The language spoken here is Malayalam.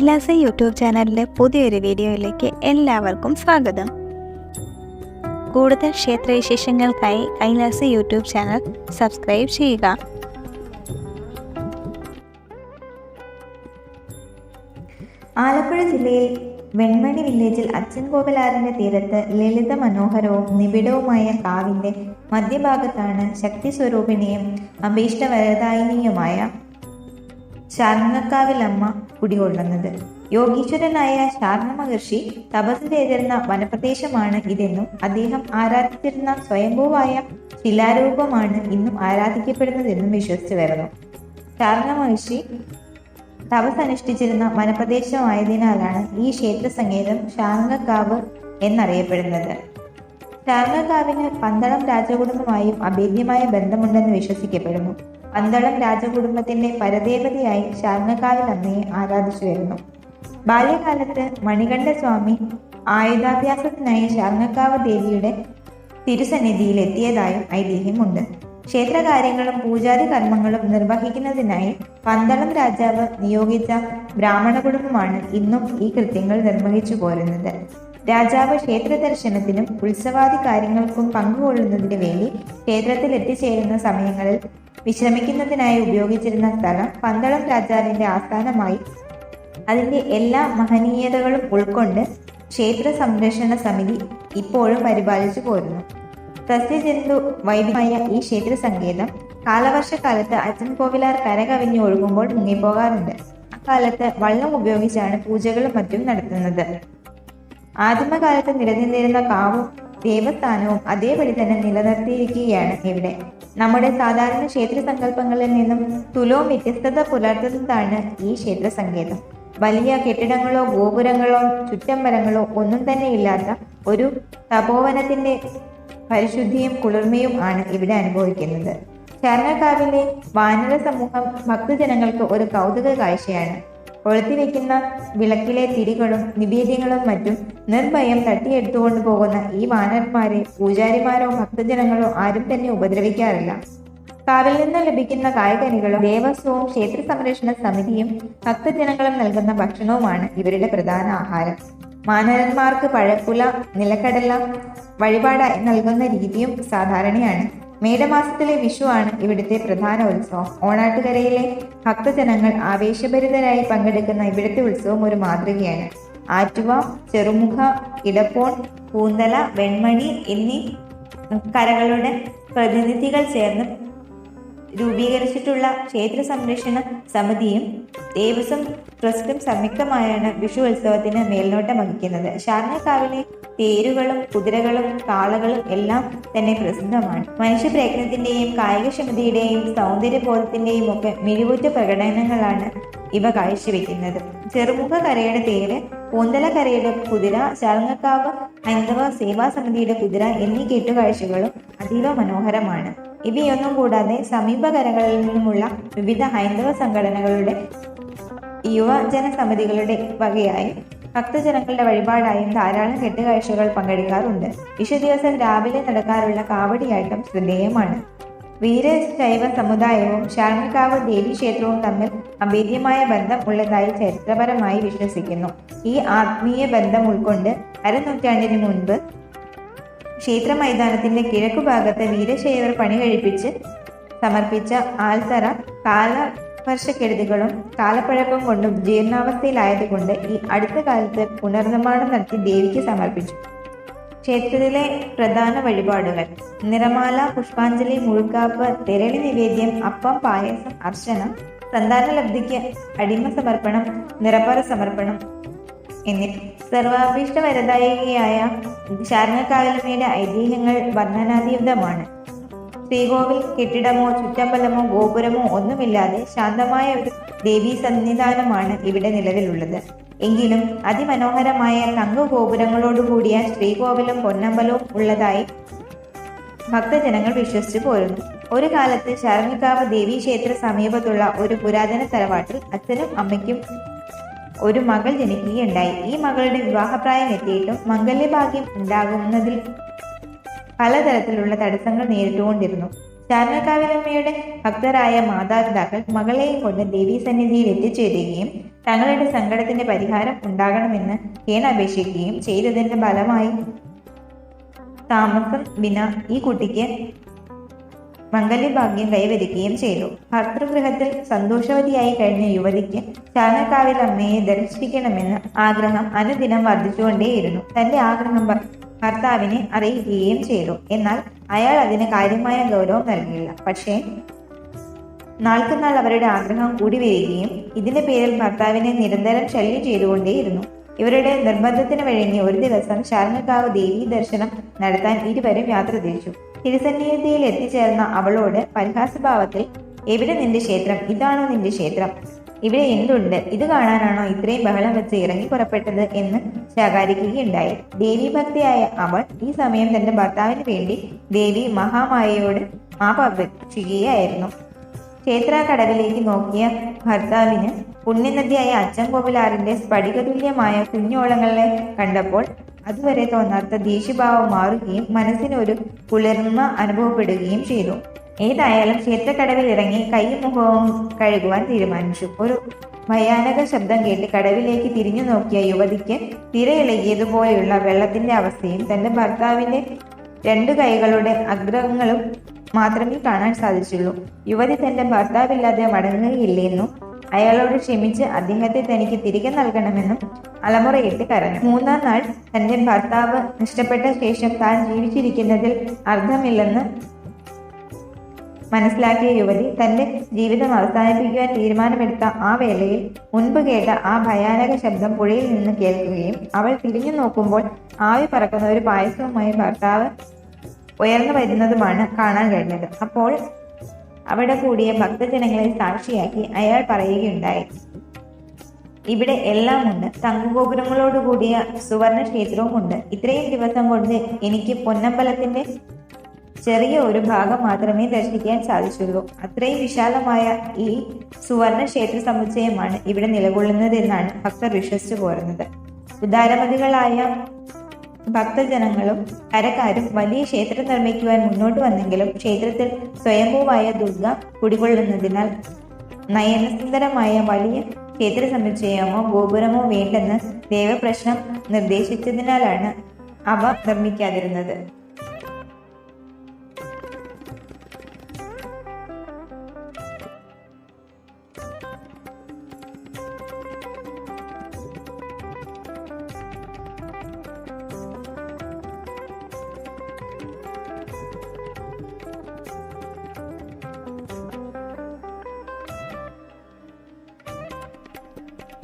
കൈലാസ യൂട്യൂബ് ചാനലിലെ പുതിയൊരു വീഡിയോയിലേക്ക് എല്ലാവർക്കും സ്വാഗതം. കൂടുതൽ ക്ഷേത്രവിശേഷങ്ങൾക്കായി കൈലാസ യൂട്യൂബ് ചാനൽ സബ്സ്ക്രൈബ് ചെയ്യുക. ആലപ്പുഴ ജില്ലയിൽ വെൺമണി വില്ലേജിൽ അച്ഛൻ ഗോപിലാറിന്റെ തീരത്ത് ലളിത മനോഹരവും നിബിഡവുമായ കാവിന്റെ മധ്യഭാഗത്താണ് ശക്തി സ്വരൂപിണിയും അഭീഷ്ടവരദായിനിയുമായ ശാർങ്ങക്കാവിലമ്മ കുടികൊള്ളുന്നത്. യോഗീശ്വരനായ ശാർങ്ങ മഹർഷി തപസ് ചെയ്തിരുന്ന വനപ്രദേശമാണ് ഇതെന്നും അദ്ദേഹം ആരാധിച്ചിരുന്ന സ്വയംഭൂവായ ശിലാരൂപമാണ് ഇന്നും ആരാധിക്കപ്പെടുന്നതെന്നും വിശ്വസിച്ചു വരുന്നു. ശാർങ്ങ മഹർഷി തപസ് അനുഷ്ഠിച്ചിരുന്ന വനപ്രദേശമായതിനാലാണ് ഈ ക്ഷേത്ര സംഗീതം ശാർങ്ങക്കാവ് എന്നറിയപ്പെടുന്നത്. ശാർങ്ങക്കാവിന് പന്തളം രാജകുടുംബമായും അഭേദ്യമായ ബന്ധമുണ്ടെന്ന് വിശ്വസിക്കപ്പെടുന്നു. പന്തളം രാജകുടുംബത്തിന്റെ പരദേവതയായി ശാർങ്ങക്കാവിൽ അമ്മയെ ആരാധിച്ചു വരുന്നു ബാല്യകാലത്ത് മണികണ്ഠ സ്വാമി ആയുധാഭ്യാസത്തിനായി ശാർങ്ങക്കാവ് ദേവിയുടെ തിരുസന്നിധിയിൽ എത്തിയതായും ഐതിഹ്യമുണ്ട്. ക്ഷേത്രകാര്യങ്ങളും പൂജാതി കർമ്മങ്ങളും നിർവഹിക്കുന്നതിനായി പന്തളം രാജാവ് നിയോഗിച്ച ബ്രാഹ്മണ കുടുംബമാണ് ഇന്നും ഈ കൃത്യങ്ങൾ നിർവഹിച്ചു പോരുന്നത്. രാജാവ് ക്ഷേത്ര ദർശനത്തിനും ഉത്സവാദി കാര്യങ്ങൾക്കും പങ്കുകൊള്ളുന്നതിന് വേണ്ടി ക്ഷേത്രത്തിൽ എത്തിച്ചേരുന്ന സമയങ്ങളിൽ വിശ്രമിക്കുന്നതിനായി ഉപയോഗിച്ചിരുന്ന സ്ഥലം പന്തളം രാജാവിന്റെ ആസ്ഥാനമായി. അതിന്റെ എല്ലാ മഹനീയതകളും ഉൾക്കൊണ്ട് ക്ഷേത്ര സംരക്ഷണ സമിതി ഇപ്പോഴും പരിപാലിച്ചു പോരുന്നു. സസ്യജന്തു വൈദ്യമായ ഈ ക്ഷേത്ര സങ്കേതം കാലവർഷക്കാലത്ത് അച്ഛൻ കോവിലാർ കരകവിഞ്ഞ് ഒഴുകുമ്പോൾ മുങ്ങിപ്പോകാറുണ്ട്. അക്കാലത്ത് വള്ളം ഉപയോഗിച്ചാണ് പൂജകളും മറ്റും നടത്തുന്നത്. ആദിമകാലത്ത് നിലനിന്നിരുന്ന കാവും ദേവസ്ഥാനവും അതേപടി തന്നെ നിലനിർത്തിയിരിക്കുകയാണ് ഇവിടെ. നമ്മുടെ സാധാരണ ക്ഷേത്ര സങ്കല്പങ്ങളിൽ നിന്നും തുലവും വ്യത്യസ്തത പുലർത്തുന്നതാണ് ഈ ക്ഷേത്ര സങ്കേതം വലിയ കെട്ടിടങ്ങളോ ഗോപുരങ്ങളോ ചുറ്റമ്പലങ്ങളോ ഒന്നും തന്നെ ഇല്ലാത്ത ഒരു തപോവനത്തിന്റെ പരിശുദ്ധിയും കുളിർമയും ആണ് ഇവിടെ അനുഭവിക്കുന്നത്. ചരണക്കാവിലെ വാനര സമൂഹം ഭക്തജനങ്ങൾക്ക് ഒരു കൗതുക കാഴ്ചയാണ്. കൊളുത്തിവെക്കുന്ന വിളക്കിലെ തിരികളും നിവേദ്യങ്ങളും മറ്റും നിർഭയം തട്ടിയെടുത്തുകൊണ്ട് പോകുന്ന ഈ വാനന്മാരെ പൂജാരിമാരോ ഭക്തജനങ്ങളോ ആരും തന്നെ ഉപദ്രവിക്കാറില്ല. കാവിൽ നിന്ന് ലഭിക്കുന്ന കായ്കനികളും ദേവസ്വവും ക്ഷേത്ര സംരക്ഷണ സമിതിയും ഭക്തജനങ്ങളും നൽകുന്ന ഭക്ഷണവുമാണ് ഇവരുടെ പ്രധാന ആഹാരം. മാനവന്മാർക്ക് പഴക്കുല നിലക്കടല വഴിപാടായി നൽകുന്ന രീതിയും സാധാരണയാണ്. മേടമാസത്തിലെ വിഷുവാണ് ഇവിടുത്തെ പ്രധാന ഉത്സവം. ഓണാട്ടുകരയിലെ ഭക്തജനങ്ങൾ ആവേശഭരിതരായി പങ്കെടുക്കുന്ന ഇവിടുത്തെ ഉത്സവം ഒരു മാതൃകയാണ്. ആറ്റുവ ചെറുമുഖ ഇടപ്പോൺ പൂന്തല വെൺമണി എന്നീ കരകളുടെ പ്രതിനിധികൾ ചേർന്ന് രൂപീകരിച്ചിട്ടുള്ള ക്ഷേത്ര സംരക്ഷണ സമിതിയും ദേവസ്വം ട്രസ്റ്റും സംയുക്തമായാണ് വിഷു ഉത്സവത്തിന് മേൽനോട്ടം വഹിക്കുന്നത്. ശാരണക്കാവിലെ തേരുകളും കുതിരകളും കാളകളും എല്ലാം തന്നെ പ്രസിദ്ധമാണ്. മനുഷ്യ പ്രയത്നത്തിന്റെയും കായികക്ഷമതയുടെയും സൗന്ദര്യബോധത്തിന്റെയും ഒക്കെ മിഴിവുറ്റ പ്രകടനങ്ങളാണ് ഇവ കാഴ്ചവെക്കുന്നത് ചെറുമുഖ കരയുടെ തേര് പൂന്തല കരയുടെ കുതിര ചാങ്ങക്കാവ് ഹൈന്ദവ സേവാ സമിതിയുടെ കുതിര എന്നീ കെട്ടുകാഴ്ചകളും അതീവ മനോഹരമാണ്. ഇവയൊന്നും കൂടാതെ സമീപകരകളിൽ നിന്നുമുള്ള വിവിധ ഹൈന്ദവ സംഘടനകളുടെ യുവജന സമിതികളുടെ വകയായി ഭക്തജനങ്ങളുടെ വഴിപാടായും ധാരാളം കെട്ടുകാഴ്ചകൾ പങ്കെടുക്കാറുണ്ട്. വിഷു ദിവസം രാവിലെ നടക്കാറുള്ള കാവടിയാട്ടം ശ്രദ്ധേയമാണ്. വീരശൈവ സമുദായവും ശാർണിക്കാവ് ദേവീക്ഷേത്രവും തമ്മിൽ അഭേദ്യമായ ബന്ധം ഉള്ളതായി ചരിത്രപരമായി വിശ്വസിക്കുന്നു. ഈ ആത്മീയ ബന്ധം ഉൾക്കൊണ്ട് അരനൂറ്റാണ്ടിന് മുൻപ് ക്ഷേത്ര മൈതാനത്തിന്റെ കിഴക്കു ഭാഗത്ത് വീരശൈവർ പണി കഴിപ്പിച്ച് സമർപ്പിച്ച ആൽത്തറ കാലവർഷക്കെടുതികളും കാലപ്പഴക്കം കൊണ്ടും ജീർണാവസ്ഥയിലായതുകൊണ്ട് ഈ അടുത്ത കാലത്ത് പുനർനിർമ്മാണം നടത്തി ദേവിക്ക് സമർപ്പിച്ചു. ക്ഷേത്രത്തിലെ പ്രധാന വഴിപാടുകൾ. നിറമാല പുഷ്പാഞ്ജലി മുഴുക്കാപ്പ് തെരളി നിവേദ്യം അപ്പം പായസം അർച്ചന സന്താനലബ്ധിക്ക് അടിമ സമർപ്പണം നിറപ്പറ സമർപ്പണം എന്നിവ സർവാഭീഷ്ട വരദായികയായ ശാരണകാവലമ്മയുടെ ഐതിഹ്യങ്ങൾ വർണനാതീതമാണ്. ശ്രീകോവിൽ കെട്ടിടമോ ചുറ്റമ്പലമോ ഗോപുരമോ ഒന്നുമില്ലാതെ ശാന്തമായ ഒരു ദേവീ സന്നിധാനമാണ് ഇവിടെ നിലവിലുള്ളത്. എങ്കിലും അതിമനോഹരമായ തങ്കഗോപുരങ്ങളോടുകൂടിയ ശ്രീകോവിലും പൊന്നമ്പലവും ഉള്ളതായി ഭക്തജനങ്ങൾ വിശ്വസിച്ചു പോരുന്നു. ഒരു കാലത്ത് ശരണിക്കാവ് ദേവീ ക്ഷേത്ര സമീപത്തുള്ള ഒരു പുരാതന തറവാട്ടിൽ അച്ഛനും അമ്മയ്ക്കും ഒരു മകൾ ജനിക്കുകയുണ്ടായി. ഈ മകളുടെ വിവാഹപ്രായം എത്തിയിട്ടും മംഗല്യഭാഗ്യം ഉണ്ടാകുന്നതിൽ പലതരത്തിലുള്ള തടസ്സങ്ങൾ നേരിട്ടുകൊണ്ടിരുന്നു. ശാരണക്കാവിലമ്മയുടെ ഭക്തരായ മാതാപിതാക്കൾ മകളെയും കൊണ്ട് ദേവീ സന്നിധിയിൽ എത്തിച്ചേരുകയും തങ്ങളുടെ സങ്കടത്തിന്റെ പരിഹാരം ഉണ്ടാകണമെന്ന് കേൻ അപേക്ഷിക്കുകയും ചെയ്തതിന്റെ ഫലമായി താമസം വിന ഈ കുട്ടിക്ക് മംഗല്യഭാഗ്യം കൈവരിക്കുകയും ചെയ്തു. ഭർത്തൃഗൃഹത്തിൽ സന്തോഷവതിയായി കഴിഞ്ഞ യുവതിക്ക് ചാനക്കാവിൽ അമ്മയെ ദർശിക്കണമെന്ന് ആഗ്രഹം അനുദിനം വർദ്ധിച്ചുകൊണ്ടേയിരുന്നു. തന്റെ ആഗ്രഹം ഭർത്താവിനെ അറിയിക്കുകയും ചെയ്തു. എന്നാൽ അയാൾ അതിന് കാര്യമായ ഗൗരവം നൽകിയില്ല. പക്ഷേ നാൾക്കുനാൾ അവരുടെ ആഗ്രഹം കൂടി വരികയും ഇതിന്റെ പേരിൽ ഭർത്താവിനെ നിരന്തരം ശല്യം ചെയ്തുകൊണ്ടേയിരുന്നു. ഇവരുടെ നിർബന്ധത്തിന് വഴങ്ങി ഒരു ദിവസം ശാരണക്കാവ് ദേവി ദർശനം നടത്താൻ ഇരുവരും യാത്ര തിരിച്ചു. തിരുസന്നിധിയിൽ എത്തിച്ചേർന്ന അവളോട് പരിഹാസഭാവത്തിൽ എവിടെ നിന്റെ ക്ഷേത്രം? ഇതാണോ നിന്റെ ക്ഷേത്രം? ഇവിടെ എന്തുണ്ട്? ഇത് കാണാനാണോ ഇത്രയും ബഹളം വെച്ച് ഇറങ്ങി പുറപ്പെട്ടത് എന്ന് ശകാരിക്കുകയുണ്ടായി. ദേവീഭക്തിയായ അവൾ ഈ സമയം തന്റെ ഭർത്താവിന് വേണ്ടി ദേവി മഹാമായയോട് മാപ്പ് അപേക്ഷിക്കുകയായിരുന്നു ക്ഷേത്ര കടവിലേക്ക് നോക്കിയ ഭർത്താവിന് പുണ്യനദിയായ അച്ചൻകോവിലാറിന്റെ സ്ഫടികതുല്യമായ കുഞ്ഞോളങ്ങളെ കണ്ടപ്പോൾ അതുവരെ തോന്നാത്ത ദേഷ്യഭാവം മാറുകയും മനസ്സിനൊരു കുളിർമ അനുഭവപ്പെടുകയും ചെയ്തു. ഏതായാലും ക്ഷേത്രക്കടവിൽ ഇറങ്ങി കൈയും മുഖവും കഴുകുവാൻ തീരുമാനിച്ചു. ഒരു ഭയാനക ശബ്ദം കേട്ട് കടവിലേക്ക് തിരിഞ്ഞു നോക്കിയ യുവതിക്ക് തിരയിളകിയതുപോലെയുള്ള വെള്ളത്തിന്റെ അവസ്ഥയും തന്റെ ഭർത്താവിന്റെ രണ്ടു കൈകളുടെ അഗ്രങ്ങളും മാത്രമേ കാണാൻ സാധിച്ചുള്ളൂ. യുവതി തന്റെ ഭർത്താവില്ലാതെ മടങ്ങുകയില്ലെന്നും അയാളോട് ക്ഷമിച്ച് അദ്ദേഹത്തെ തനിക്ക് തിരികെ നൽകണമെന്നും അലമുറയിട്ട് കരഞ്ഞു. മൂന്നാം നാൾ തന്റെ ഭർത്താവ് നഷ്ടപ്പെട്ട ശേഷം താൻ ജീവിച്ചിരിക്കുന്നതിൽ അർത്ഥമില്ലെന്ന് മനസ്സിലാക്കിയ യുവതി തന്റെ ജീവിതം അവസാനിപ്പിക്കുവാൻ തീരുമാനമെടുത്ത ആ വേളയിൽ മുൻപ് കേട്ട ആ ഭയാനക ശബ്ദം പുഴയിൽ നിന്ന് കേൾക്കുകയും അവൾ തിരിഞ്ഞു നോക്കുമ്പോൾ ആവി പറക്കുന്ന ഒരു പായസവുമായി ഭർത്താവ് ഉയർന്നു വരുന്നതുമാണ് കാണാൻ കഴിഞ്ഞത്. അപ്പോൾ അവിടെ കൂടിയ ഭക്തജനങ്ങളെ സാക്ഷിയാക്കി അയാൾ പറയുകയുണ്ടായി ഇവിടെ എല്ലാം ഉണ്ട്. തങ്കഗോപുരങ്ങളോട് കൂടിയ സുവർണ ക്ഷേത്രവും ഉണ്ട്. ഇത്രയും ദിവസം കൊണ്ട് എനിക്ക് പൊന്നമ്പലത്തിന്റെ ചെറിയ ഒരു ഭാഗം മാത്രമേ ദർശിക്കാൻ സാധിച്ചുള്ളൂ. അത്രയും വിശാലമായ ഈ സുവർണ ക്ഷേത്ര സമുച്ചയമാണ് ഇവിടെ നിലകൊള്ളുന്നത് എന്നാണ് ഭക്തർ വിശ്വസിച്ചു പോരുന്നത്. ഉദാരമതികളായ ഭക്തജനങ്ങളും കരക്കാരും വലിയ ക്ഷേത്രം നിർമ്മിക്കുവാൻ മുന്നോട്ട് വന്നെങ്കിലും ക്ഷേത്രത്തിൽ സ്വയംഭൂവായ ദുർഗ കുടികൊള്ളുന്നതിനാൽ നയനസുന്ദരമായ വലിയ ക്ഷേത്ര സമുച്ചയമോ ഗോപുരമോ വേണ്ടെന്ന് ദേവപ്രശ്നം നിർദ്ദേശിച്ചതിനാലാണ് അവ നിർമ്മിക്കാതിരുന്നത്.